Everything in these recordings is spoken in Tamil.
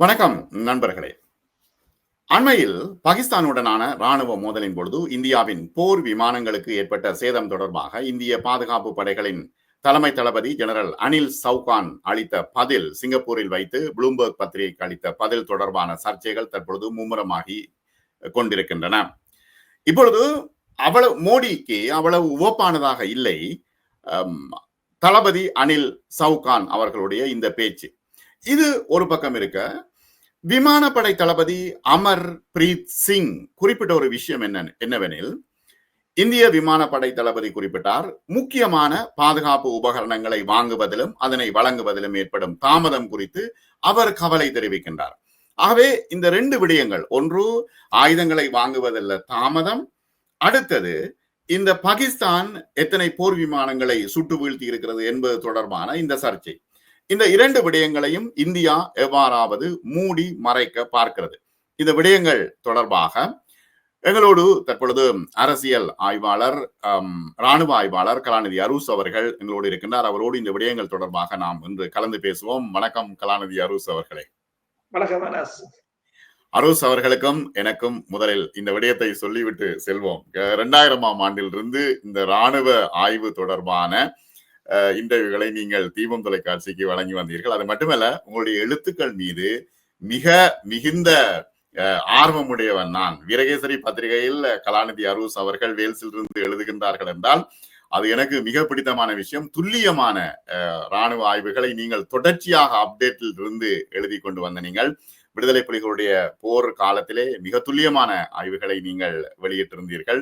வணக்கம் நண்பர்களே. அண்மையில் பாகிஸ்தானுடனான ராணுவ மோதலின் பொழுது இந்தியாவின் போர் விமானங்களுக்கு ஏற்பட்ட சேதம் தொடர்பாக இந்திய பாதுகாப்பு படைகளின் தலைமை தளபதி ஜெனரல் அனில் சவுகான் அளித்த பதில் சிங்கப்பூரில் வைத்து ப்ளூம்பர்க் பத்திரிகைக்கு அளித்த பதில் தொடர்பான சர்ச்சைகள் தற்பொழுது மும்முரமாகி கொண்டிருக்கின்றன. இப்பொழுது அவ்வளவு மோடிக்கு அவ்வளவு உவப்பானதாக இல்லை தளபதி அனில் சவுகான் அவர்களுடைய இந்த பேச்சு. இது ஒரு பக்கம் இருக்க விமானப்படை தளபதி அமர் பிரீத் சிங் குறிப்பிட்ட ஒரு விஷயம் என்ன என்னவெனில் இந்திய விமானப்படை தளபதி குறிப்பிட்டார் முக்கியமான பாதுகாப்பு உபகரணங்களை வாங்குவதிலும் அதனை வழங்குவதிலும் ஏற்படும் தாமதம் குறித்து அவர் கவலை தெரிவிக்கின்றார். ஆகவே இந்த ரெண்டு விடயங்கள் ஒன்று ஆயுதங்களை வாங்குவதில் தாமதம் அடுத்தது இந்த பாகிஸ்தான் எத்தனை போர் விமானங்களை சுட்டு வீழ்த்தி இருக்கிறது என்பது தொடர்பான இந்த சர்ச்சை. இந்த இரண்டு விடயங்களையும் இந்தியா எவ்வாறாவது மூடி மறைக்க பார்க்கிறது. இந்த விடயங்கள் தொடர்பாக எங்களோடு தற்பொழுது அரசியல் ஆய்வாளர் ராணுவ ஆய்வாளர் கலாநிதி அரூஸ் அவர்கள் எங்களோடு இருக்கின்றார். அவரோடு இந்த விடயங்கள் தொடர்பாக நாம் இன்று கலந்து பேசுவோம். வணக்கம் கலாநிதி அரூஸ் அவர்களே. வணக்கம் அரூஸ் அவர்களுக்கும் எனக்கும் முதலில் இந்த விடயத்தை சொல்லிவிட்டு செல்வோம். இரண்டாயிரமாம் ஆண்டிலிருந்து இந்த ராணுவ ஆய்வு தொடர்பான இன்டர்வியூகளை நீங்கள் தீபம் தொலைக்காட்சிக்கு வழங்கி வந்தீர்கள். அது மட்டுமல்ல உங்களுடைய எழுத்துக்கள் மீது மிக மிகுந்த அஹ், ஆர்வமுடையவன் நான். வீரகேசரி பத்திரிகையில் கலாநிதி அரூஸ் அவர்கள் வேல்ஸிலிருந்து எழுதுகின்றார்கள் என்றால் அது எனக்கு மிக பிடித்தமான விஷயம். துல்லியமான அஹ், ராணுவ ஆய்வுகளை நீங்கள் தொடர்ச்சியாக அப்டேட்டில் இருந்து எழுதி கொண்டு வந்த நீங்கள் விடுதலை புலிகளுடைய போர் காலத்திலே மிக துல்லியமான ஆய்வுகளை நீங்கள் வெளியிட்டிருந்தீர்கள்.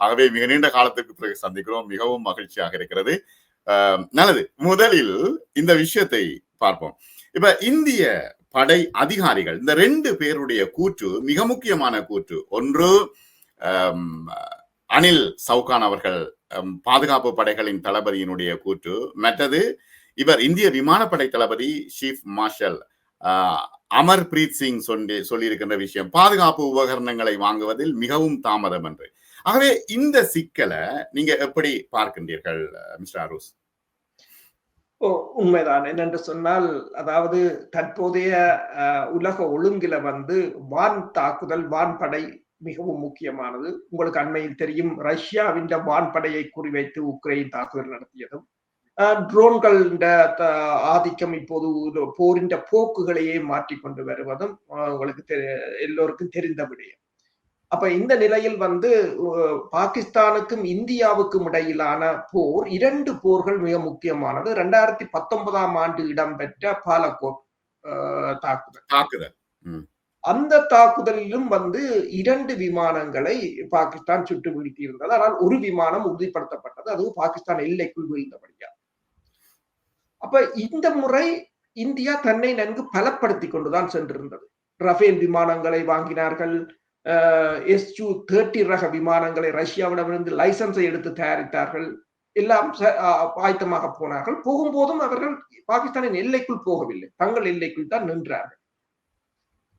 ஆகவே மிக நீண்ட காலத்துக்கு பிறகு சந்திக்கிறோம். மிகவும் மகிழ்ச்சியாக இருக்கிறது. நல்லது. முதலில் இந்த விஷயத்தை பார்ப்போம். இப்ப இந்திய படை அதிகாரிகள் இந்த ரெண்டு பேருடைய கூற்று மிக முக்கியமான கூற்று. ஒன்று அனில் சவுகான் அவர்கள் பாதுகாப்பு படைகளின் தளபதியினுடைய கூற்று. மற்றது இவர் இந்திய விமானப்படை தளபதி சீஃப் மார்ஷல் அமர்பிரீத் அமர் பிரீத் சிங் சொல்லி சொல்லியிருக்கின்ற விஷயம். பாதுகாப்பு உபகரணங்களை வாங்குவதில் மிகவும் தாமதம் என்று. ஆகவே இந்த சிக்கலை நீங்க எப்படி பார்க்கின்றீர்கள் மிஸ்டர் அரூஸ்? ஓ உண்மைதான். என்னென்று சொன்னால் அதாவது தற்போதைய உலக ஒழுங்கில வந்து வான் தாக்குதல் வான்படை மிகவும் முக்கியமானது. உங்களுக்கு அண்மையில் தெரியும் ரஷ்யாவின் வான்படையை குறிவைத்து உக்ரைன் தாக்குதல் நடத்தியதும் அஹ், ட்ரோன்கள் ஆதிக்கம் இப்போது ஒரு போரின் போக்குகளையே மாற்றிக்கொண்டு வருவதும் உங்களுக்கு எல்லோருக்கும் தெரிந்த விடயம். அப்ப இந்த நிலையில் வந்து பாகிஸ்தானுக்கும் இந்தியாவுக்கும் இடையிலான போர் இரண்டு போர்கள் மிக முக்கியமானது. ரெண்டாயிரத்தி பத்தொன்பதாம் ஆண்டு இடம்பெற்ற பாலக்கோட் தாக்குதல். தாக்குதல். அந்த தாக்குதலிலும் வந்து இரண்டு விமானங்களை பாகிஸ்தான் சுட்டு வீழ்த்தி இருந்தது ஆனால் ஒரு விமானம் உறுதிப்படுத்தப்பட்டது. அதுவும் பாகிஸ்தான் எல்லைக்குள் வீழ்ந்தபடியா. அப்ப இந்த முறை இந்தியா தன்னை நன்கு பலப்படுத்தி கொண்டுதான் சென்றிருந்தது. ரஃபேல் விமானங்களை வாங்கினார்கள். எஸ் டூ தேர்ட்டி ரக விமானங்களை ரஷ்யாவிடமிருந்து லைசன்ஸை எடுத்து தயாரித்தார்கள். எல்லாம் ச- ஆயத்தமாக போனார்கள். போகும்போதும் அவர்கள் பாகிஸ்தானின் எல்லைக்குள் போகவில்லை. தங்கள் எல்லைக்குள் தான் நின்றார்கள்.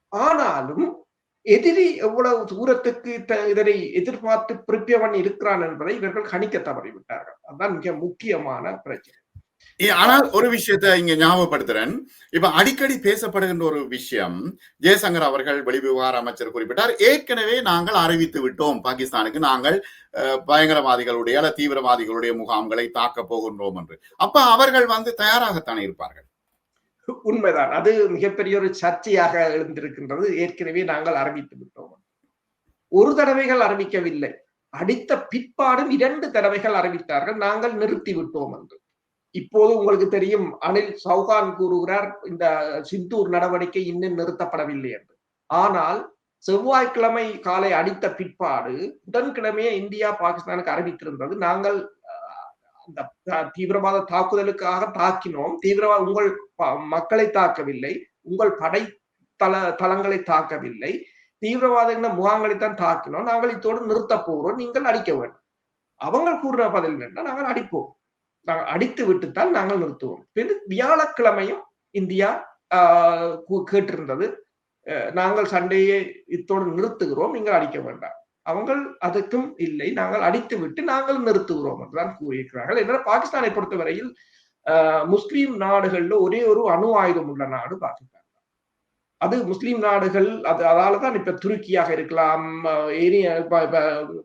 ஆனாலும் எதிரி எவ்வளவு தூரத்துக்கு இதனை எதிர்பார்த்து பிரிப்பவன் இருக்கிறான் என்பதை இவர்கள் கணிக்க தவறிவிட்டார்கள். அதுதான் மிக முக்கியமான பிரச்சனை. ஆனால் ஒரு விஷயத்தை இங்க ஞாபகப்படுத்துறேன். இப்ப அடிக்கடி பேசப்படுகின்ற ஒரு விஷயம் ஜெயசங்கர் அவர்கள் வெளிவிவகார அமைச்சர் குறிப்பிட்டார். ஏற்கனவே நாங்கள் அறிவித்து விட்டோம். பாகிஸ்தானுக்கு நாங்கள் பயங்கரவாதிகளுடைய அல்ல தீவிரவாதிகளுடைய முகாம்களை தாக்க போகின்றோம் என்று. அப்ப அவர்கள் வந்து தயாராகத்தானே இருப்பார்கள்? உண்மைதான். அது மிகப்பெரிய ஒரு சர்ச்சையாக எழுந்திருக்கின்றது. ஏற்கனவே நாங்கள் அறிவித்து விட்டோம். ஒரு தடவைகள் அறிவிக்கவில்லை. அடித்த பிற்பாடும் இரண்டு தடவைகள் அறிவித்தார்கள். நாங்கள் நிறுத்தி விட்டோம் என்று. இப்போது உங்களுக்கு தெரியும் அனில் சௌகான் கூறுகிறார் இந்த சிந்தூர் நடவடிக்கை இன்னும் நிறுத்தப்படவில்லை என்று. ஆனால் செவ்வாய்க்கிழமை காலை அடித்த பிற்பாடு புதன்கிழமையே இந்தியா பாகிஸ்தானுக்கு அறிவித்திருந்தது. நாங்கள் அஹ், அந்த தீவிரவாத தாக்குதலுக்காக தாக்கினோம். தீவிரவாத உங்கள் ப- மக்களை தாக்கவில்லை. உங்கள் படை தள தளங்களை தாக்கவில்லை. தீவிரவாத முகாம்களைத்தான் தாக்கினோம். நாங்கள் இத்தோடு நிறுத்த போகிறோம். நீங்கள் அடிக்க வேண்டும். அவங்க கூறுற பதில் என்ன நாங்கள் அடிப்போம் நாங்கள் அடித்து விட்டுத்தான் நாங்கள் நிறுத்துவோம். பின் வியாழக்கிழமையும் இந்தியா ஆஹ், கேட்டிருந்தது. அஹ், நாங்கள் சண்டையை இத்தோடு நிறுத்துகிறோம் நீங்கள் அடிக்க வேண்டாம். அவங்கள் அதுக்கும் இல்லை நாங்கள் அடித்து விட்டு நாங்கள் நிறுத்துகிறோம் என்றுதான் கூறியிருக்கிறார்கள். என்ற பாகிஸ்தானை பொறுத்தவரையில் ஆஹ், முஸ்லிம் நாடுகள்ல ஒரே ஒரு அணு ஆயுதம் உள்ள நாடு பாகிஸ்தான். அது முஸ்லீம் நாடுகள் அது அதால தான் இப்ப துருக்கியாக இருக்கலாம் ஏரிய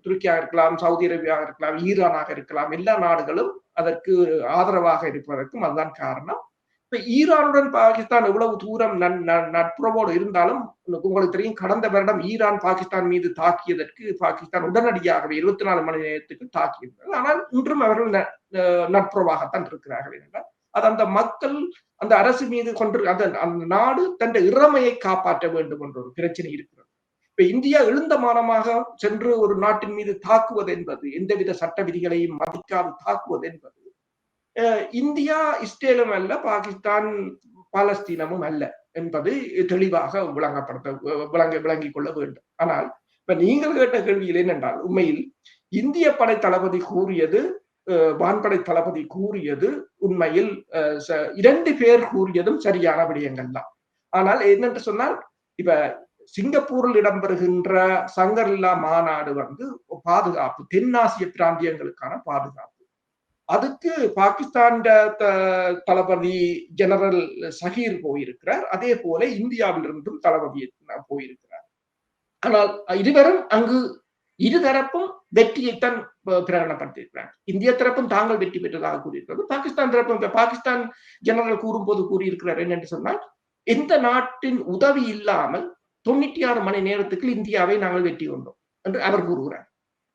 துருக்கியாக இருக்கலாம் சவுதி அரேபியாவாக இருக்கலாம் ஈரானாக இருக்கலாம் எல்லா நாடுகளும் அதற்கு ஆதரவாக இருப்பதற்கும் அதுதான் காரணம். இப்ப ஈரானுடன் பாகிஸ்தான் எவ்வளவு தூரம் நன்- நட்புறவோடு இருந்தாலும் உங்களுக்கு தெரியும் கடந்த வருடம் ஈரான் பாகிஸ்தான் மீது தாக்கியதற்கு பாகிஸ்தான் உடனடியாகவே இருபத்தி நாலு மணி நேரத்துக்கு தாக்கியிருந்தது. ஆனால் இன்றும் அவர்கள் ந- நட்புறவாகத்தான் இருக்கிறார்கள் என்றால் அது அந்த மக்கள் அந்த அரசு மீது கொண்டு அந்த அந்த நாடு தன் இறமையை காப்பாற்ற வேண்டும் என்ற ஒரு பிரச்சனை இருக்கிறது. இப்ப இந்தியா எழுந்தமானமாக சென்று ஒரு நாட்டின் மீது தாக்குவது என்பது எந்தவித சட்ட விதிகளையும் மதிக்காது தாக்குவது என்பது இந்தியா இஸ்ரேலும் அல்ல பாகிஸ்தான் பாலஸ்தீனமும் அல்ல என்பது தெளிவாக விளங்கப்படுத்த விளங்க விளங்கிக் கொள்ள வேண்டும். ஆனால் இப்ப நீங்கள் கேட்ட கேள்வியில் என்னென்றால் உண்மையில் இந்திய படை தளபதி கூறியது வான்படை தளபதி கூறியது உண்மையில் அஹ் இரண்டு பேர் கூறியதும் சரியான விடயங்கள் தான் ஆனால் என்னென்று சொன்னால் இப்ப சிங்கப்பூரில் இடம்பெறுகின்ற சங்கர்லா மாநாடு வந்து பாதுகாப்பு தென்னாசிய பிராந்தியங்களுக்கான பாதுகாப்பு. அதுக்கு பாகிஸ்தான் தளபதி ஜெனரல் சஹீர் போயிருக்கிறார். அதே போல இந்தியாவிலிருந்தும் தளபதி போயிருக்கிறார். ஆனால் இருவரும் அங்கு இருதரப்பும் வெற்றியைத்தான் பிரகடனப்படுத்தியிருக்கிறார். இந்திய தரப்பும் தாங்கள் வெற்றி பெற்றதாக கூறியிருக்கிறது. பாகிஸ்தான் தரப்பும் பாகிஸ்தான் ஜெனரல் கூறும்போது கூறியிருக்கிறார் என்னென்று சொன்னால் எந்த நாட்டின் உதவி இல்லாமல் தொண்ணூற்றி ஆறு மணி நேரத்துக்கு இந்தியாவை நாங்கள் வெற்றி கொண்டோம் என்று அவர் கூறுகிறார்.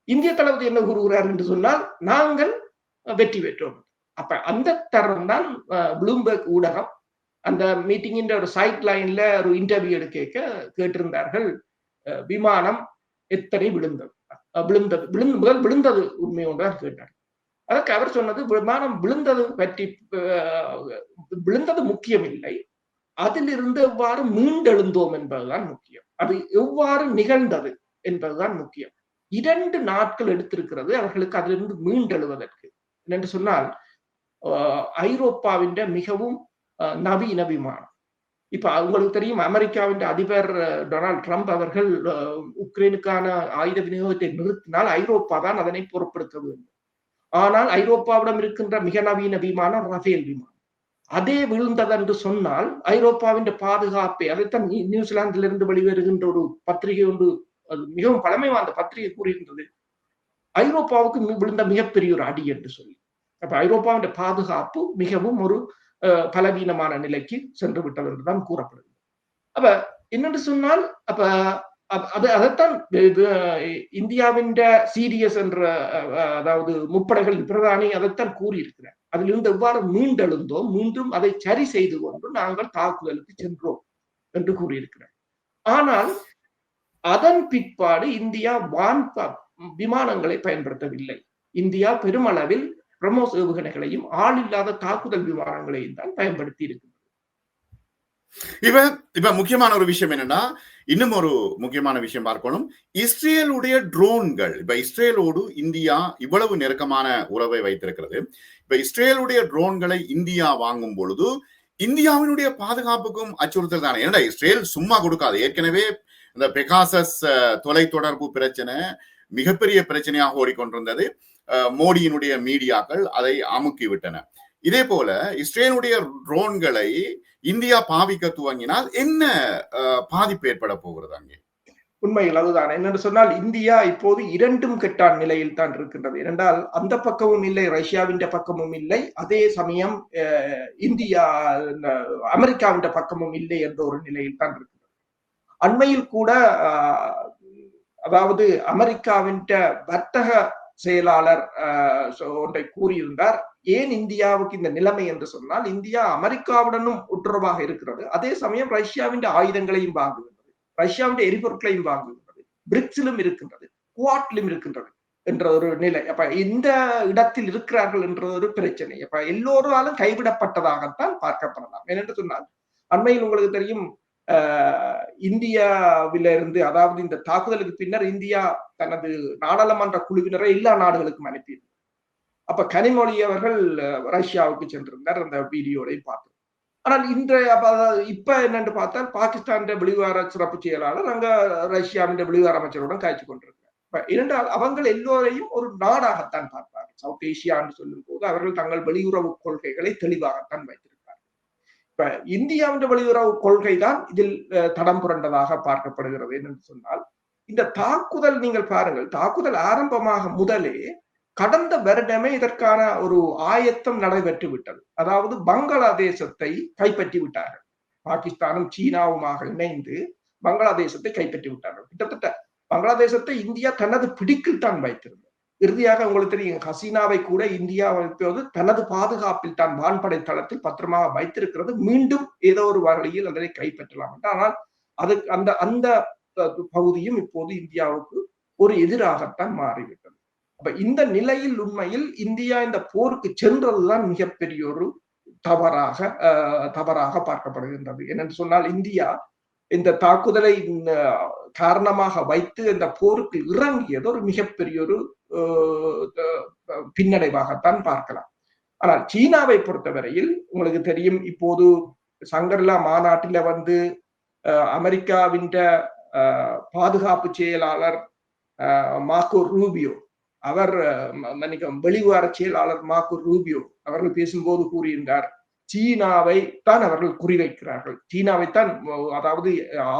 இந்திய தளபதி என்ன கூறுகிறார் என்று சொன்னால் நாங்கள் வெற்றி பெற்றோம். அப்ப அந்த தரம் தான் ப்ளூம்பர்க் ஊடகம் அந்த மீட்டிங்கின்ற ஒரு சைட் லைன்ல ஒரு இன்டர்வியூ கேட்க கேட்டிருந்தார்கள். அஹ் விமானம் எத்தனை விழுந்தது? விழுந்தது. விழுந்து முதல் விழுந்தது உண்மை ஒன்றார் கேட்டார். அதற்கு அவர் சொன்னது விமானம் விழுந்தது பற்றி விழுந்தது முக்கியம் இல்லை அதிலிருந்து எவ்வாறு மீண்டெழுந்தோம் என்பதுதான் முக்கியம். அது எவ்வாறு நிகழ்ந்தது என்பதுதான் முக்கியம். இரண்டு நாட்கள் எடுத்திருக்கிறது அவர்களுக்கு அதிலிருந்து மீண்டெழுவதற்கு. என்று சொன்னால் ஐரோப்பாவின் மிகவும் நவீன விமானம். இப்ப உங்களுக்கு தெரியும் அமெரிக்காவின் அதிபர் டொனால்ட் ட்ரம்ப் அவர்கள் அஹ், உக்ரைனுக்கான ஆயுத விநியோகத்தை நிறுத்தினால் ஐரோப்பா தான் அதனை பொருட்படுத்த வேண்டும். ஆனால் ஐரோப்பாவிடம் இருக்கின்ற மிக நவீன விமானம் ரஃபேல் விமானம். அதே விழுந்தது என்று சொன்னால் ஐரோப்பாவின் பாதுகாப்பை அதைத்தான் நியூசிலாந்திலிருந்து வெளிவருகின்ற ஒரு பத்திரிகை ஒன்று அது மிகவும் பழமை வாய்ந்த பத்திரிகை கூறுகின்றது. ஐரோப்பாவுக்கு விழுந்த மிகப்பெரிய ஒரு அடி என்று சொல்லி. அப்ப ஐரோப்பாவின் பாதுகாப்பு மிகவும் ஒரு அஹ், பலவீனமான நிலைக்கு சென்று விட்டது என்றுதான் கூறப்படுகிறது. அப்ப என்னென்று சொன்னால் அப்ப அது அதைத்தான் இந்தியாவின் சீரியஸ் என்ற அதாவது முப்படைகள் பிரதானி அதைத்தான் கூறியிருக்கிறார் அதிலிருந்து எவ்வாறு மீண்டெழுந்தோம் மீண்டும் அதை சரி செய்து கொண்டு நாங்கள் தாக்குதலுக்கு சென்றோம் என்று கூறியிருக்கிறார் ஆனால் அதன் பிற்பாடு இந்தியா வான் விமானங்களை பயன்படுத்தவில்லை இந்தியா பெருமளவில் பிரம்மோஸ் ஏவுகணைகளையும் ஆள் இல்லாத தாக்குதல் விமானங்களையும் தான் பயன்படுத்தி இருக்கிறது இப்ப இப்ப முக்கியமான ஒரு விஷயம் என்னன்னா இன்னும் ஒரு முக்கியமான விஷயம் பார்க்கணும். இஸ்ரேலுடைய ட்ரோன்கள் இப்ப இஸ்ரேலோடு இந்தியா இவ்வளவு நெருக்கமான உறவை வைத்திருக்கிறது. இப்ப இஸ்ரேலுடைய ட்ரோன்களை இந்தியா வாங்கும் பொழுது இந்தியாவினுடைய பாதுகாப்புக்கும் அச்சுறுத்தல் தானே. ஏன்னா இஸ்ரேல் சும்மா கொடுக்காது. ஏற்கனவே இந்த பெகாசஸ் தொலை தொடர்பு பிரச்சனை மிகப்பெரிய பிரச்சனையாக ஓடிக்கொண்டிருந்தது. அஹ், மோடியினுடைய மீடியாக்கள் அதை அமுக்கி விட்டன இதே போல இஸ்ரேலுடைய ட்ரோன்களை இந்தியா பாவிக்க துவங்கினால் என்ன பாதிப்பு ஏற்பட போகிறது அங்கே? உண்மையில் அதுதான். என்னென்று சொன்னால் இந்தியா இப்போது இரண்டும் கெட்டான் நிலையில் தான் இருக்கின்றது. ஏனென்றால் அந்த பக்கமும் இல்லை ரஷ்யாவின் பக்கமும் இல்லை அதே சமயம் இந்தியா அமெரிக்காவின் பக்கமும் இல்லை என்ற ஒரு நிலையில் தான் இருக்கின்றது. அண்மையில் கூட அதாவது அமெரிக்காவின் வர்த்தக செயலாளர் ஒன்றை கூறியிருந்தார். ஏன் இந்தியாவுக்கு இந்த நிலைமை என்று சொன்னால் இந்தியா அமெரிக்காவுடனும் ஒற்றுறவாக இருக்கிறது. அதே சமயம் ரஷ்யாவின் ஆயுதங்களையும் வாங்குகின்றது. ரஷ்யாவின் எரிபொருட்களையும் வாங்குகின்றது. பிரிக்ஸிலும் இருக்கின்றது. குவாட்லும் இருக்கின்றது என்ற ஒரு நிலை. அப்ப இந்த இடத்தில் இருக்கிறார்கள் என்ற ஒரு பிரச்சனை. அப்ப எல்லோராலும் கைவிடப்பட்டதாகத்தான் பார்க்கப்படலாம். ஏனென்று சொன்னால் அண்மையில் உங்களுக்கு தெரியும் இந்தியாவில இந்தியாவிலிருந்து அதாவது இந்த தாக்குதலுக்கு பின்னர் இந்தியா தனது நாடாளுமன்ற குழுவினரை எல்லா நாடுகளுக்கும் அனுப்பியது. அப்ப கனிமொழி அவர்கள் ரஷ்யாவுக்கு சென்றிருந்தார் அந்த வீடியோலையும் பார்த்தோம் ஆனால் இன்றைய இப்ப என்னன்னு பார்த்தால் பாகிஸ்தான் வெளிவார சிறப்பு செயலாளர் அங்க ரஷ்யாவின் வெளிவார அமைச்சருடன் காய்ச்சி கொண்டிருக்கிறார். இப்ப இரண்டால் அவங்கள் எல்லோரையும் ஒரு நாடாகத்தான் பார்ப்பார்கள். சவுத் ஏசியா என்று சொல்லும் போது அவர்கள் தங்கள் வெளியுறவு கொள்கைகளை தெளிவாகத்தான் வைத்திருக்கிறார்கள். இப்ப இந்தியாவின் வெளியுறவு கொள்கை தான் இதில் தடம் புரண்டதாக பார்க்கப்படுகிறது. என்று சொன்னால் இந்த தாக்குதல் நீங்கள் பாருங்கள் தாக்குதல் ஆரம்பமாக முதலே கடந்த வருடமே இதற்கான ஒரு ஆயத்தம் நடைபெற்று விட்டது அதாவது பங்களாதேசத்தை கைப்பற்றி விட்டார்கள் பாகிஸ்தானும் சீனாவுமாக இணைந்து பங்களாதேசத்தை கைப்பற்றி விட்டார்கள் கிட்டத்தட்ட பங்களாதேசத்தை இந்தியா தனது பிடிக்கில் தான் வைத்திருந்தது. இறுதியாக உங்களுக்கு தெரியும் ஹசீனாவை கூட இந்தியா வைப்பது தனது பாதுகாப்பில் தான் வான்படை தளத்தில் பத்திரமாக வைத்திருக்கிறது. மீண்டும் ஏதோ ஒரு வகையில் அதனை கைப்பற்றலாம் ஆனால் அது அந்த அந்த பகுதியும் இப்போது இந்தியாவுக்கு ஒரு எதிராகத்தான் மாறிவிட்டது. அப்ப இந்த நிலையில் உண்மையில் இந்தியா இந்த போருக்கு சென்றதுதான் மிகப்பெரிய ஒரு தவறாக தவறாக பார்க்கப்படுகின்றது. என்னென்னு சொன்னால் இந்தியா இந்த தாக்குதலை காரணமாக வைத்து இந்த போருக்கு இறங்கியது ஒரு மிகப்பெரிய ஒரு பின்னடைவாகத்தான் பார்க்கலாம். ஆனால் சீனாவை பொறுத்தவரையில் உங்களுக்கு தெரியும் இப்போது சங்கர்லா மாநாட்டில வந்து அமெரிக்காவின் பாதுகாப்பு செயலாளர் மாக்கோ ரூபியோ அவர் மன்னிக்கும் வெளிவார செயலாளர் மாக்கு ரூபியோ அவர்கள் பேசும்போது கூறியிருந்தார் சீனாவை தான் அவர்கள் குறிவைக்கிறார்கள். சீனாவை தான் அதாவது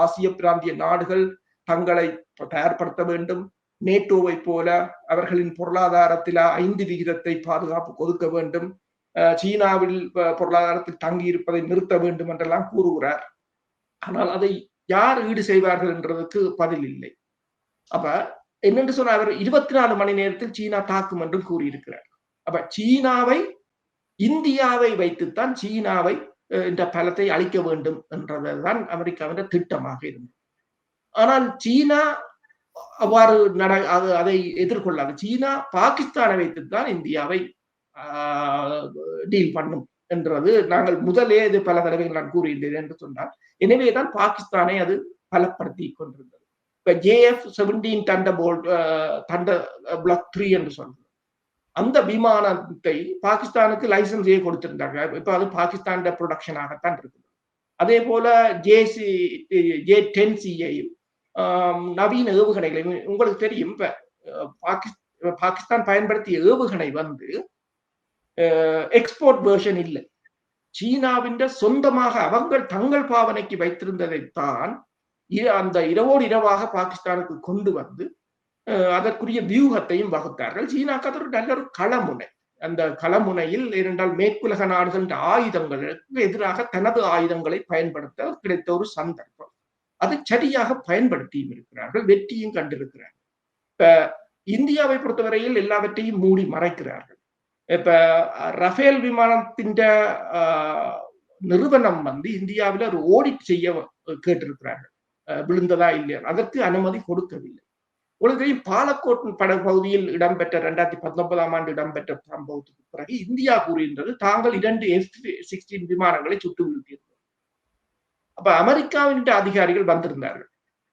ஆசிய பிராந்திய நாடுகள் தங்களை தயார்படுத்த வேண்டும். நேட்டோவை போல அவர்களின் பொருளாதாரத்தில் ஐந்து விகிதத்தை பாதுகாப்பு கொடுக்க வேண்டும். சீனாவில் பொருளாதாரத்தில் தங்கி இருப்பதை நிறுத்த வேண்டும் என்றெல்லாம் கூறுகிறார். ஆனால் அதை யார் ஈடு செய்வார்கள் என்றதுக்கு பதில் இல்லை. அப்ப என்னென்று சொன்னால் அவர் இருபத்தி நாலு மணி நேரத்தில் சீனா தாக்கும் என்றும் கூறியிருக்கிறார். அப்ப சீனாவை இந்தியாவை வைத்துத்தான் சீனாவை இந்த பலத்தை அளிக்க வேண்டும் என்றதுதான் அமெரிக்காவின் திட்டமாக இருந்தது. ஆனால் சீனா அவ்வாறு நட அதை எதிர்கொள்ளாது. சீனா பாகிஸ்தானை வைத்துத்தான் இந்தியாவை டீல் பண்ணும் என்றது நாங்கள் முதலே இது பல தடவைகள் நான் கூறியிருந்தேன் என்று சொன்னால். எனவேதான் பாகிஸ்தானை அது பலப்படுத்தி கொண்டிருந்தது. இப்ப JF seventeen thunder bolt thunder block three என்று சொல்றது அந்த விமானத்தை பாகிஸ்தானுக்கு லைசன்ஸே கொடுத்திருந்தாங்க இப்ப அது பாகிஸ்தான் ப்ரொடக்ஷனாகத்தான் இருக்குது. அதே போல ஜேசி ஜே டென் சிஐயும் நவீன ஏவுகணைகளையும் உங்களுக்கு தெரியும் இப்ப பாகிஸ்தான் பாகிஸ்தான் பயன்படுத்திய ஏவுகணை வந்து எக்ஸ்போர்ட் வேர்ஷன் இல்லை. சீனாவின் சொந்தமாக அவங்கள் தங்கள் பாவனைக்கு வைத்திருந்ததைத்தான் அந்த இரவோடு இரவாக பாகிஸ்தானுக்கு கொண்டு வந்து அதற்குரிய வியூகத்தையும் வகுத்தார்கள். சீனாக்கு அது ஒரு நல்ல ஒரு களமுனை. அந்த களமுனையில் இரண்டால் மேற்குலக நாடுகள் ஆயுதங்களுக்கு எதிராக தனது ஆயுதங்களை பயன்படுத்த கிடைத்த ஒரு சந்தர்ப்பம். அது சரியாக பயன்படுத்தியும் இருக்கிறார்கள் வெற்றியும் கண்டிருக்கிறார்கள். இப்ப இந்தியாவை பொறுத்தவரையில் எல்லாவற்றையும் மூடி மறைக்கிறார்கள். இப்ப ரஃபேல் விமானத்தின் நிறுவனம் வந்து இந்தியாவில் ஒரு ஓடிட் செய்ய கேட்டிருக்கிறார்கள். விழுந்ததா இல்லையா? அதற்கு அனுமதி கொடுக்கவில்லை. உலகையும் பாலக்கோட் பட பகுதியில் இடம்பெற்ற இரண்டாயிரத்தி பத்தொன்பதாம் ஆண்டு இடம்பெற்ற சம்பவத்துக்கு பிறகு இந்தியா கூறுகின்றது தாங்கள் இரண்டு எஃப் சிக்ஸ்டீன் விமானங்களை சுட்டு வீழ்த்தியிருந்தோம். அப்ப அமெரிக்காவின் அதிகாரிகள் வந்திருந்தார்கள்.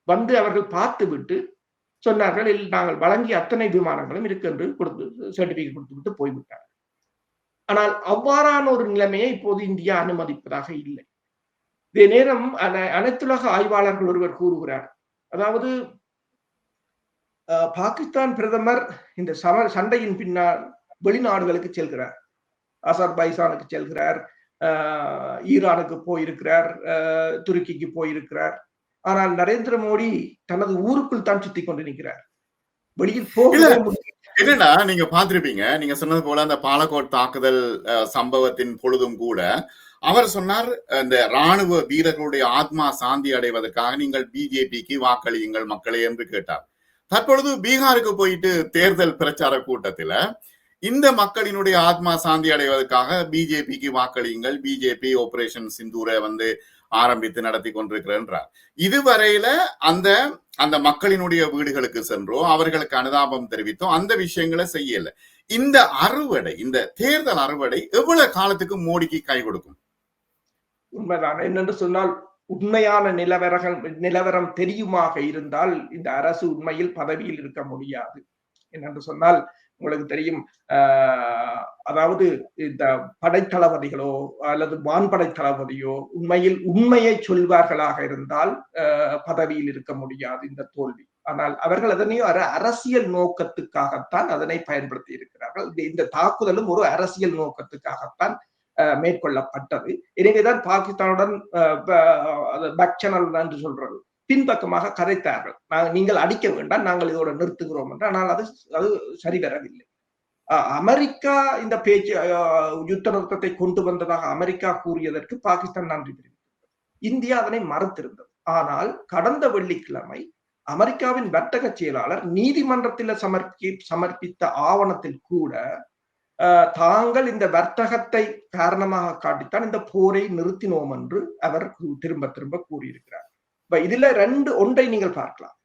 வந்து அவர்கள் பார்த்து விட்டு சொன்னார்கள் நாங்கள் வழங்கிய அத்தனை விமானங்களும் இருக்கு என்று கொடுத்து சர்டிபிகேட் கொடுத்து விட்டு போய்விட்டார்கள். ஆனால் அவ்வாறான ஒரு நிலைமையை இப்போது இந்தியா அனுமதிப்பதாக இல்லை. இதே நேரம் அனைத்துலக ஆய்வாளர்கள் ஒருவர் கூறுகிறார். அதாவது பாகிஸ்தான் பிரதமர் இந்த சம சண்டையின் பின்னால் வெளிநாடுகளுக்கு செல்கிறார். அசர்பைசானுக்கு செல்கிறார். ஈரானுக்கு போயிருக்கிறார். துருக்கிக்கு போயிருக்கிறார். ஆனால் நரேந்திர மோடி தனது ஊருக்குள் தான் சுத்தி கொண்டு நிற்கிறார். வெளியில் போக என்னடா நீங்க பாத்திருப்பீங்க நீங்க சொன்னது போல அந்த பாலக்கோட் தாக்குதல் சம்பவத்தின் பொழுதும் கூட அவர் சொன்னார் இந்த ராணுவ வீரர்களுடைய ஆத்மா சாந்தி அடைவதற்காக நீங்கள் பிஜேபிக்கு வாக்களியுங்கள் மக்களே என்று கேட்டார். தற்பொழுது பீகாருக்கு போயிட்டு தேர்தல் பிரச்சார கூட்டத்துல இந்த மக்களினுடைய ஆத்மா சாந்தி அடைவதற்காக பிஜேபிக்கு வாக்களியுங்கள் பிஜேபி ஆபரேஷன் சிந்தூரை வந்து ஆரம்பித்து நடத்தி கொண்டிருக்கிறன்றார் இதுவரையில அந்த அந்த மக்களினுடைய வீடுகளுக்கு சென்றோ அவர்களுக்கு அனுதாபம் தெரிவித்தோ அந்த விஷயங்களை செய்யல. இந்த அறுவடை இந்த தேர்தல் அறுவடை எவ்வளவு காலத்துக்கு மோடிக்கு கை கொடுக்கும்? உண்மைதான். என்னென்று சொன்னால் உண்மையான நிலவரங்கள் நிலவரம் தெரியுமாக இருந்தால் இந்த அரசு உண்மையில் பதவியில் இருக்க முடியாது. என்னென்று சொன்னால் உங்களுக்கு தெரியும் அதாவது இந்த படைத்தளபதிகளோ அல்லது வான்படை தளபதியோ உண்மையில் உண்மையை சொல்வார்களாக இருந்தால் பதவியில் இருக்க முடியாது இந்த தோல்வி. ஆனால் அவர்கள் அதனையும் அரசியல் நோக்கத்துக்காகத்தான் அதனை பயன்படுத்தி இருக்கிறார்கள். இந்த தாக்குதலும் ஒரு அரசியல் நோக்கத்துக்காகத்தான் மேற்கொள்ளப்பட்டது. எனவேதான் பாகிஸ்தானுடன் பேக் சேனல் என்று சொல்றது. பின்பக்கமாக கதைத்தார்கள். நாங்கள் நீங்கள் அடிக்க வேண்டாம் நாங்கள் இதோட நிறுத்துகிறோம் என்று. ஆனால் அது அது சரி வரவில்லை அஹ், அமெரிக்கா இந்த பேச்சு யுத்த நிறுத்தத்தை கொண்டு வந்ததாக அமெரிக்கா கூறியதற்கு பாகிஸ்தான் நன்றி தெரிவித்தது இந்தியா அதனை மறுத்திருந்தது. ஆனால் கடந்த வெள்ளிக்கிழமை அமெரிக்காவின் வர்த்தக செயலாளர் நீதிமன்றத்தில் சமர்ப்பி சமர்ப்பித்த ஆவணத்தில் கூட தாங்கள் இந்த வர்த்தகத்தை காரணமாக காட்டித்தான் இந்த போரை நிறுத்தினோம் என்று அவர் திரும்ப திரும்ப கூறியிருக்கிறார். இப்ப இதுல ரெண்டு ஒன்றை நீங்கள் பார்க்கலாம்.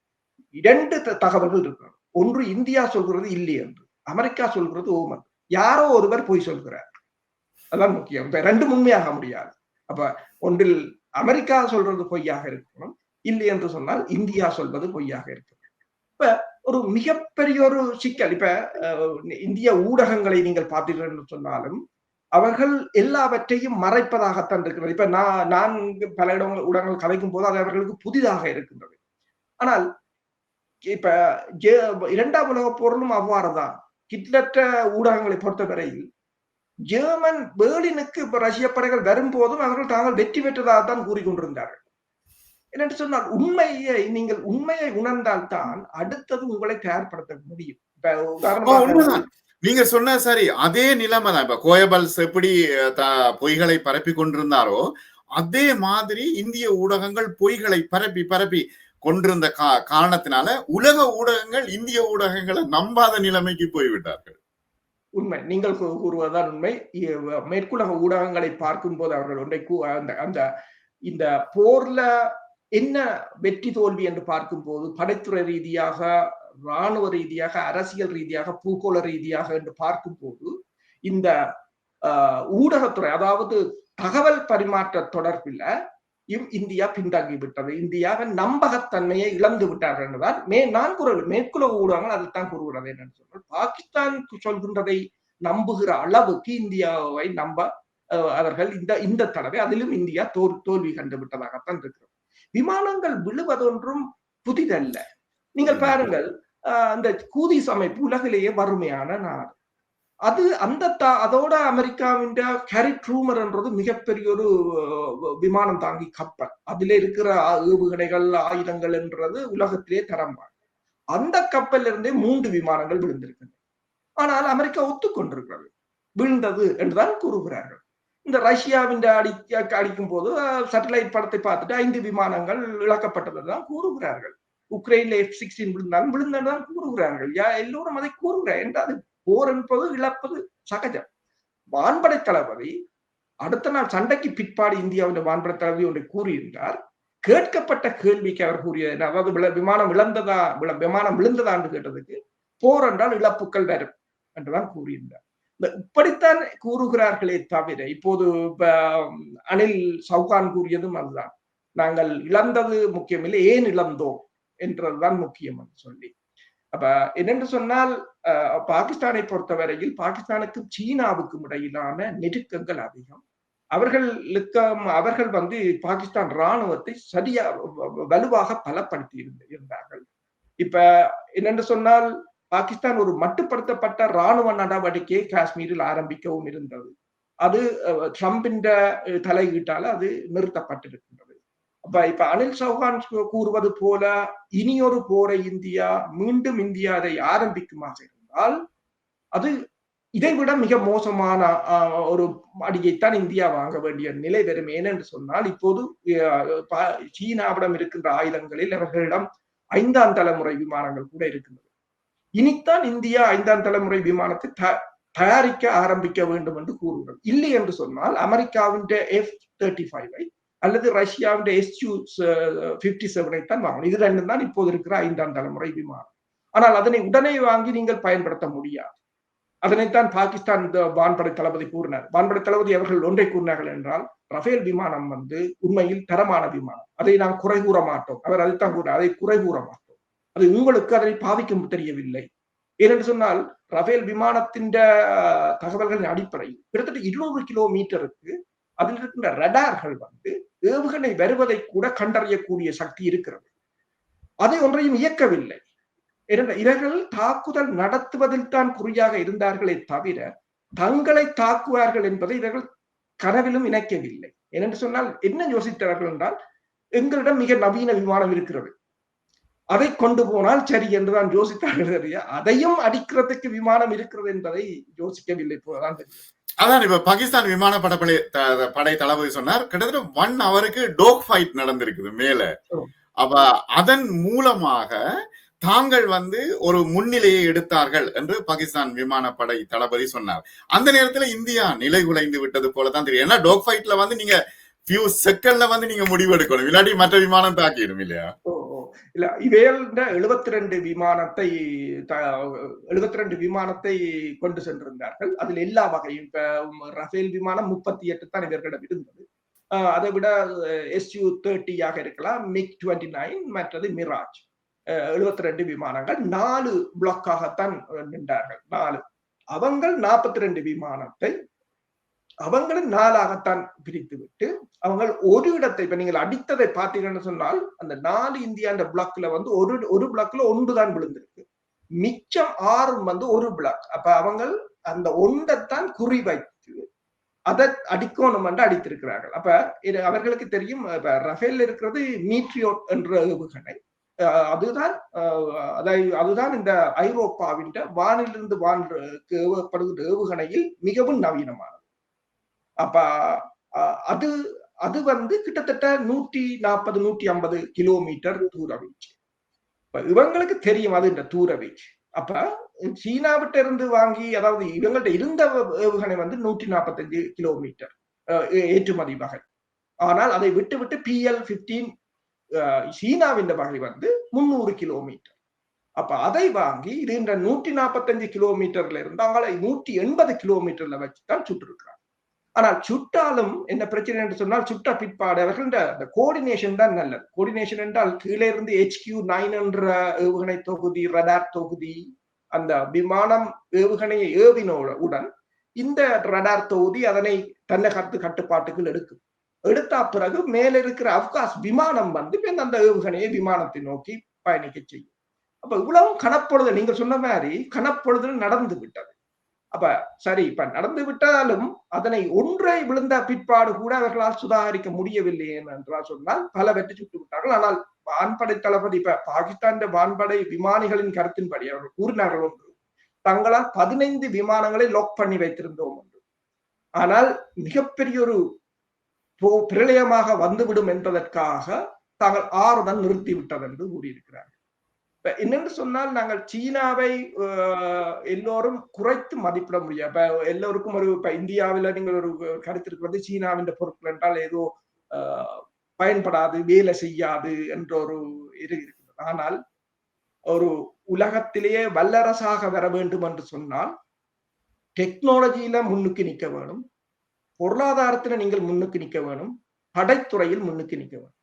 இரண்டு த- தகவல்கள் இருக்கிறது ஒன்று இந்தியா சொல்கிறது இல்லை என்று அமெரிக்கா சொல்கிறது ஓம் யாரோ ஒருவர் போய் சொல்கிறார். அதான் முக்கியம். இப்ப ரெண்டு உண்மையாக முடியாது. அப்ப ஒன்றில் அமெரிக்கா சொல்றது பொய்யாக இருக்கணும் இல்லை என்று சொன்னால் இந்தியா சொல்வது பொய்யாக இருக்கும் இப்ப ஒரு மிகப்பெரிய ஒரு சிக்கல். இப்ப அஹ், இந்திய ஊடகங்களை நீங்கள் பார்த்தீர்கள் என்று சொன்னாலும் அவர்கள் எல்லாவற்றையும் மறைப்பதாகத்தான் இருக்கிறது. இப்ப நான் நான் பல இடங்கள் ஊடகங்கள் கலைக்கும் போது அது அவர்களுக்கு புதிதாக இருக்கின்றது. ஆனால் இப்ப ஜெ- இரண்டாம் உலக போரிலும் அவ்வாறுதான். கிட்லற்ற ஊடகங்களை பொறுத்தவரையில் ஜெர்மன் பேர்லினுக்கு இப்ப ரஷ்ய படைகள் வரும்போதும் அவர்கள் தாங்கள் வெற்றி பெற்றதாகத்தான் கூறிக்கொண்டிருந்தார்கள். என்னென்று சொன்னால் உண்மையை நீங்கள் உண்மையை உணர்ந்தால்தான் அடுத்தது உங்களை தயார்படுத்த முடியும். நீங்க சொன்ன சரி அதே நிலைமை தான். இப்ப கோயபல்ஸ் எப்படி பொய்களை பரப்பி கொண்டிருந்தாரோ அதே மாதிரி இந்திய ஊடகங்கள் பொய்களை பரப்பி பரப்பி கொண்டிருந்த கா காரணத்தினால உலக ஊடகங்கள் இந்திய ஊடகங்களை நம்பாத நிலைமைக்கு போய்விட்டார்கள். உண்மை. நீங்கள் கூறுவதுதான் உண்மை. மேற்குலக ஊடகங்களை பார்க்கும்போது அவர்கள் ஒன்றை அந்த அந்த இந்த போர்ல என்ன வெற்றி தோல்வி என்று பார்க்கும் போது படைத்துறை ரீதியாக ராணுவ ரீதியாக அரசியல் ரீதியாக பூகோள ரீதியாக என்று பார்க்கும்போது இந்த ஆஹ், ஊடகத்துறை அதாவது தகவல் பரிமாற்ற தொடர்பில் இந்தியா பின்தங்கி விட்டது. இந்தியாவின் நம்பகத்தன்மையை இழந்து விட்டார்கள் என்றுதான் மே நான் கூறவில்லை மேற்குலக ஊடகங்கள் அதைத்தான் கூறுகிறது என்னன்னு சொன்னால் பாகிஸ்தான் சொல்கின்றதை நம்புகிற அளவுக்கு இந்தியாவை நம்ப அஹ், அவர்கள் இந்த இந்த தடவை அதிலும் இந்தியா தோல் தோல்வி கண்டு விட்டதாகத்தான் இருக்கிறது. விமானங்கள் விழுவதொன்றும் புதிதல்ல. நீங்கள் பாருங்கள் அந்த கூதிஸ் அமைப்பு உலகிலேயே வறுமையான நாடு. அது அந்த தா- அதோட அமெரிக்காவின் கேரி ட்ரூமர் என்றது மிகப்பெரிய ஒரு விமானம் தாங்கி கப்பல். அதுல இருக்கிற ஏவுகணைகள் ஆயுதங்கள் என்றது உலகத்திலே தரம் வாய்ந்தது. அந்த கப்பல்ல இருந்தே மூன்று விமானங்கள் விழுந்திருக்கின்றன. ஆனால் அமெரிக்கா ஒத்துக்கொண்டிருக்கிறது. விழுந்தது என்றுதான் கூறுகிறார்கள். இந்த ரஷ்யாவின் அடி அடிக்கும் போது சேட்டலைட் படத்தை பார்த்துட்டு ஐந்து விமானங்கள் இழக்கப்பட்டதுதான் கூறுகிறார்கள். உக்ரைன்ல எஃப் சிக்ஸ்டீன் விழுந்தாலும் விழுந்ததுதான் கூறுகிறார்கள். யா எல்லோரும் அதை கூறுகிறார் என்றால் போர் என்பது இழப்பது சகஜம். வான்படை தளபதி அடுத்த நாள் சண்டைக்கு பிற்பாடு இந்தியாவின் வான்படை தளபதி ஒன்றை கூறியிருந்தார். கேட்கப்பட்ட கேள்விக்கு அவர் கூறிய அதாவது விமானம் இழந்ததா விமானம் விழுந்ததா என்று கேட்டதுக்கு போர் என்றால் இழப்புகள் வரும் என்றுதான் கூறியிருந்தார். இப்படித்தான் கூறுகிறார்களே தவிர இப்போது அனில் சவுகான் கூறியதும் அதுதான். நாங்கள் இழந்தது முக்கியமில்லை ஏன் இழந்தோம் என்றதுதான் முக்கியம் சொல்லி. அப்ப என்னென்று சொன்னால் அஹ், பாகிஸ்தானை பொறுத்தவரையில் பாகிஸ்தானுக்கும் சீனாவுக்கும் இடையிலான நெருக்கங்கள் அதிகம். அவர்களுக்கு அவர்கள் வந்து பாகிஸ்தான் ராணுவத்தை சரியா வ- வலுவாக பலப்படுத்தி இருந்தார்கள். இப்ப என்னென்று சொன்னால் பாகிஸ்தான் ஒரு மட்டுப்படுத்தப்பட்ட ராணுவ நடவடிக்கையை காஷ்மீரில் ஆரம்பிக்கவும் இருந்தது. அது ட்ரம்பின் தலையீட்டால் அது நிறுத்தப்பட்டிருக்கின்றது. அப்ப இப்ப அனில் சௌஹான் கூறுவது போல இனியொரு போரை இந்தியா மீண்டும் இந்தியா அதை ஆரம்பிக்குமாக இருந்தால் அது இதைவிட மிக மோசமான ஆஹ், ஒரு அடியைத்தான் இந்தியா வாங்க வேண்டிய நிலை வரும். ஏனென்று சொன்னால் இப்போது அஹ், சீனாவிடம் இருக்கின்ற ஆயுதங்களில் அவர்களிடம் ஐந்தாம் தலைமுறை விமானங்கள் கூட இருக்கின்றது இனித்தான் இந்தியா ஐந்தாம் தலைமுறை விமானத்தை த- தயாரிக்க ஆரம்பிக்க வேண்டும் என்று கூறுகிறது இல்லை என்று சொன்னால் அமெரிக்காவின் எஃப் தேர்ட்டி ஃபைவை அல்லது ரஷ்யாவின் எஸ்யூ பிப்டி செவனை தான் வாங்கணும். இது ரெண்டும் தான் இப்போது இருக்கிற ஐந்தாம் தலைமுறை விமானம். ஆனால் அதனை உடனே வாங்கி நீங்கள் பயன்படுத்த முடியாது. அதனைத்தான் பாகிஸ்தான் இந்த வான்படை தளபதி கூறினார். வான்படை தளபதி அவர்கள் ஒன்றை கூறினார்கள் என்றால் ரஃபேல் விமானம் வந்து உண்மையில் தரமான விமானம். அதை நாம் குறை கூற மாட்டோம். அவர் அதைத்தான் கூறினார். அதை குறை கூற மாட்டோம். அது உங்களுக்கு அதனை பாதிக்கும் தெரியவில்லை. ஏனென்று சொன்னால் ரஃபேல் விமானத்தின் தகவல்களின் அடிப்படையில் கிட்டத்தட்ட இருநூறு கிலோமீட்டருக்கு அதில் இருக்கின்ற ரடார்கள் வந்து ஏவுகணை வருவதை கூட கண்டறியக்கூடிய சக்தி இருக்கிறது. அதை ஒன்றையும் இயக்கவில்லை. இவர்கள் தாக்குதல் நடத்துவதில் தான் குறியாக இருந்தார்களே தவிர தங்களை தாக்குவார்கள் என்பதை இவர்கள் கனவிலும் இணைக்கவில்லை. ஏனென்று சொன்னால் என்ன யோசித்தார்கள் என்றால் எங்களிடம் மிக நவீன விமானம் இருக்கிறது. அதை கொண்டு போனால் சரி என்றுதான் யோசித்தார்கள் அறிய அதையும் அடிக்கிறதுக்கு விமானம் இருக்கிறது என்பதை யோசிக்கவில்லை தெரியும். அதான் இப்ப பாகிஸ்தான் விமான படப்படை படை தளபதி சொன்னார் கிட்டத்தட்ட ஒன் ஹவருக்கு டோக் ஃபைட் நடந்திருக்குது மேல. அப்ப அதன் மூலமாக தாங்கள் வந்து ஒரு முன்னிலையை எடுத்தார்கள் என்று பாகிஸ்தான் விமானப்படை தளபதி சொன்னார் அந்த நேரத்துல இந்தியா நிலை குலைந்து விட்டது போலதான் தெரியும் ஏன்னா டோக் ஃபைட்ல வந்து நீங்க ஃபியூ செகண்ட்ல வந்து நீங்க முடிவெடுக்கணும் இல்லாட்டி மற்ற விமானம் தாக்கிடும் இல்லையா. இல்ல இவேல் எழுபத்தி ரெண்டு விமானத்தை எழுபத்தி ரெண்டு விமானத்தை கொண்டு சென்றிருந்தார்கள். அதில் எல்லா வகையும் இப்ப ரஃபேல் விமானம் முப்பத்தி எட்டு தான் இவர்களிடம் இருந்தது. ஆஹ் அதை விட எஸ்யூ தேர்ட்டியாக இருக்கலாம் மிக் டுவெண்ட்டி நைன் மற்றது மிராஜ். எழுபத்தி ரெண்டு விமானங்கள் நாலு பிளாக்காகத்தான் நின்றார்கள். நாலு. அவங்கள் நாற்பத்தி ரெண்டு விமானத்தை அவங்களும் நாலாகத்தான் பிரித்து விட்டு அவங்க ஒரு இடத்தை இப்ப நீங்கள் அடித்ததை பார்த்தீங்கன்னு சொன்னால் அந்த நாலு இந்தியா அந்த பிளாக்ல வந்து ஒரு ஒரு பிளாக்ல ஒன்று தான் விழுந்திருக்கு. மிச்சம் ஆறும் வந்து ஒரு பிளாக் அப்ப அவங்க அந்த ஒன்றைத்தான் குறி வைத்து அதை அடிக்கணும் என்று அடித்திருக்கிறார்கள். அப்ப இது அவர்களுக்கு தெரியும் இப்ப ரஃபேல் இருக்கிறது மீட்ரியோட் என்ற ஏவுகணை. அஹ் அதுதான் அஹ் அதுதான் இந்த ஐரோப்பாவின் வானிலிருந்து வானுக்கு ஏவப்படுகிற ஏவுகணையில் மிகவும் நவீனமானது. அப்ப அது அது வந்து கிட்டத்தட்ட நூற்றி நாற்பது நூற்றி ஐம்பது கிலோமீட்டர் தூர வீச்சு. இப்ப இவங்களுக்கு தெரியும் அது இந்த தூர வீச்சு. அப்ப சீனாவிட்ட இருந்து வாங்கி அதாவது இவங்கள்ட்ட இருந்த ஏவுகணை வந்து நூற்றி நாற்பத்தஞ்சு கிலோமீட்டர் ஏற்றுமதி வகை. ஆனால் அதை விட்டு விட்டு பிஎல் பிப்டீன் சீனாவின் வகை வந்து முன்னூறு கிலோமீட்டர். அப்ப அதை வாங்கி இது இந்த நூற்றி நாற்பத்தஞ்சு கிலோமீட்டர்ல இருந்து அவங்களை நூற்றி எண்பது கிலோமீட்டர்ல வச்சுதான் சுட்டிருக்கிறாங்க ஆனால் சுட்டாலும் என்ன பிரச்சனை என்று சொன்னால் சுட்ட பிற்பாடு அவர்கள் இந்த கோஆர்டினேஷன் தான் நல்லது. கோஆர்டினேஷன் என்றால் கீழே இருந்து ஹெச்கியூ நைன் என்ற ஏவுகணை தொகுதி ரடார் தொகுதி அந்த விமானம் ஏவுகணையை ஏவின உடன் இந்த ரடார் தொகுதி அதனை தன்னகத்து கட்டுப்பாட்டுக்குள் எடுக்கும். எடுத்த பிறகு மேல இருக்கிற அப்காஸ் விமானம் வந்து அந்த ஏவுகணையை விமானத்தை நோக்கி பயணிக்க செய்யும். அப்ப இவ்வளவும் கணப்பொழுது நீங்க சொன்ன மாதிரி கணப்பொழுது நடந்து விட்டது. அப்ப சரி இப்ப நடந்து விட்டாலும் அதனை ஒன்றை விழுந்த பிற்பாடு கூட அவர்களால் சுதாகரிக்க முடியவில்லை என்றால் சொன்னால் பல வெற்றி சுட்டு விட்டார்கள். ஆனால் வான்படை தளபதி இப்ப பாகிஸ்தான் வான்படை விமானிகளின் கருத்தின்படி அவர்கள் கூறினார்கள் ஒன்று. தங்களால் பதினைந்து விமானங்களை லாக் பண்ணி வைத்திருந்தோம் என்று ஆனால் மிகப்பெரிய ஒரு பிரளயமாக வந்துவிடும் என்பதற்காக தாங்கள் ஆறுடன் நிறுத்தி விட்டது என்று கூறியிருக்கிறார்கள். இப்ப என்னென்று சொன்னால் நாங்கள் சீனாவை எல்லோரும் குறைத்து மதிப்பிட முடியாது இப்ப எல்லோருக்கும் ஒரு இப்ப இந்தியாவில நீங்கள் ஒரு கருத்து இருக்கிறது சீனாவின் பொருட்கள் என்றால் ஏதோ அஹ், பயன்படாது வேலை செய்யாது என்ற ஒரு இது இருக்கிறது ஆனால் ஒரு உலகத்திலேயே வல்லரசாக வர வேண்டும் என்று சொன்னால் டெக்னாலஜியில முன்னுக்கு நிற்க வேணும். பொருளாதாரத்துல நீங்கள் முன்னுக்கு நிற்க வேணும். படைத்துறையில் முன்னுக்கு நிற்க வேணும்.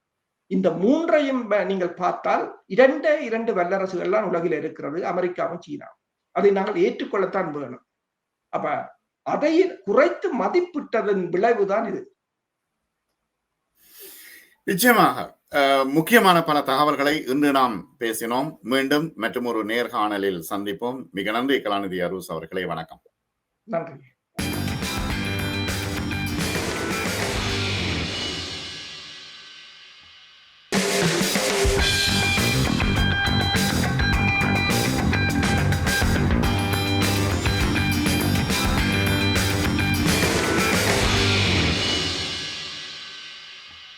இந்த மூன்றையும் நீங்கள் பார்த்தால் இரண்டே இரண்டு வல்லரசுகள்லாம் உலகில் இருக்கிறது அமெரிக்காவும் சீனா அதை நாங்கள் ஏற்றுக்கொள்ளத்தான் வேணும். அப்ப அதை குறைத்து மதிப்பிட்டதன் விளைவுதான் இது. நிச்சயமாக முக்கியமான பல தகவல்களை இன்று நாம் பேசினோம். மீண்டும் மற்றும் ஒரு நேர்காணலில் சந்திப்போம். மிக நன்றி கலாநிதி அரூஸ் அவர்களே. வணக்கம். நன்றி.